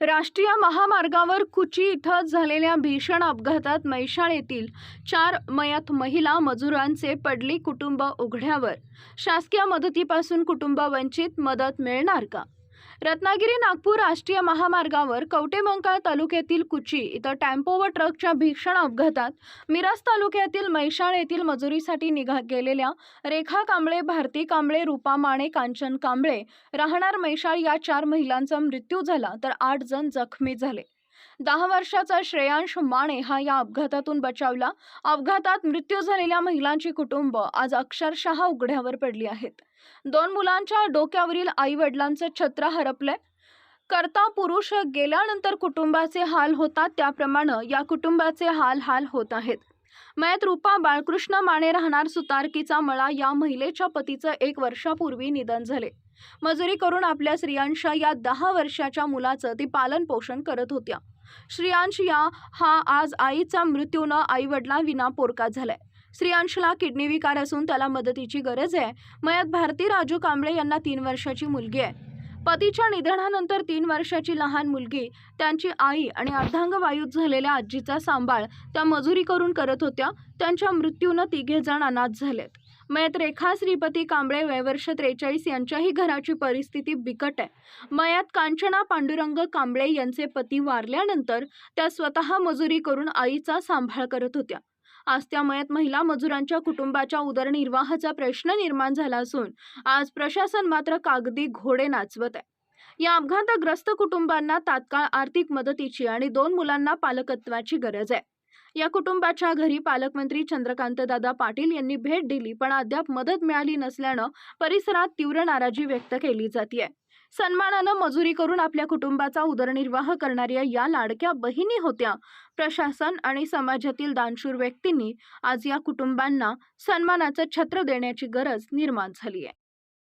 राष्ट्रीय महामार्गावर कुची इथं झालेल्या भीषण अपघातात मैशाळ येथील चार मयत महिला मजुरांचे पडली कुटुंब उघड्यावर. शासकीय मदतीपासून कुटुंब वंचित मदत मिळणार का? रत्नागिरी नागपूर राष्ट्रीय महामार्गावर कवटेमंकाळ तालुक्यातील कुची इथं टेम्पो व ट्रकच्या भीषण अपघातात मिराज तालुक्यातील मैशाळ येथील मजुरीसाठी निघा गेलेल्या रेखा कांबळे भारती कांबळे रूपा माणे कांचन कांबळे राहणार मैशाळ या चार महिलांचा मृत्यू झाला तर आठ जण जखमी झाले. दहा वर्षाचा श्रेयांश माने हा या अपघातातून बचावला. अपघातात मृत्यू झालेल्या महिलांची कुटुंब आज अक्षरशः उघड्यावर पडली आहेत. दोन मुलांच्या डोक्यावरील आई वडिलांचं छत्र हरपलंय. करता पुरुष गेल्यानंतर कुटुंबाचे हाल होतात त्याप्रमाणे या कुटुंबाचे हाल हाल होत आहेत. मयत रूपा बाळकृष्ण माने राहणार सुतारकीचा मळा या महिलेच्या पतीचं एक वर्षापूर्वी निधन झाले. मजुरी करून आपल्या स्त्रियांशा या दहा वर्षाच्या मुलाचं ती पालन पोषण करत होत्या. श्रियांश या हा आज आईचा मृत्यूनं आईवडिलांविना पोरका झालाय. श्रियांशला किडनी विकार असून त्याला मदतीची गरज आहे. मयत भारती राजू कांबळे यांना तीन वर्षाची मुलगी आहे. पतीच्या निधनानंतर तीन वर्षाची लहान मुलगी त्यांची आई आणि अर्धांगवायूत झालेल्या आजीचा सांभाळ त्या मजुरी करून करत होत्या. त्यांच्या मृत्यूनं तिघे जण अनाथ झालेत. मयत रेखा श्रीपती कांबळे वयवर्ष त्रेचाळीस यांच्याही घराची परिस्थिती बिकट आहे. मयत कांचना पांडुरंग कांबळे यांचे पती वारल्यानंतर त्या स्वतः मजुरी करून आईचा सांभाळ करत होत्या. आज त्या मयत महिला मजुरांच्या कुटुंबाच्या उदरनिर्वाहाचा प्रश्न निर्माण झाला असून आज प्रशासन मात्र कागदी घोडे नाचवत आहे. या अपघातग्रस्त कुटुंबांना तात्काळ आर्थिक मदतीची आणि दोन मुलांना पालकत्वाची गरज आहे. या कुटुंबाच्या घरी पालकमंत्री चंद्रकांतदादा पाटील यांनी भेट दिली पण अद्याप मदत मिळाली नसल्यानं परिसरात तीव्र नाराजी व्यक्त केली जाते सन्मानानं मजुरी करून आपल्या कुटुंबाचा उदरनिर्वाह करणाऱ्या या लाडक्या बहिणी होत्या. प्रशासन आणि समाजातील दानशूर व्यक्तींनी आज या कुटुंबांना सन्मानाचं छत्र देण्याची गरज निर्माण झाली आहे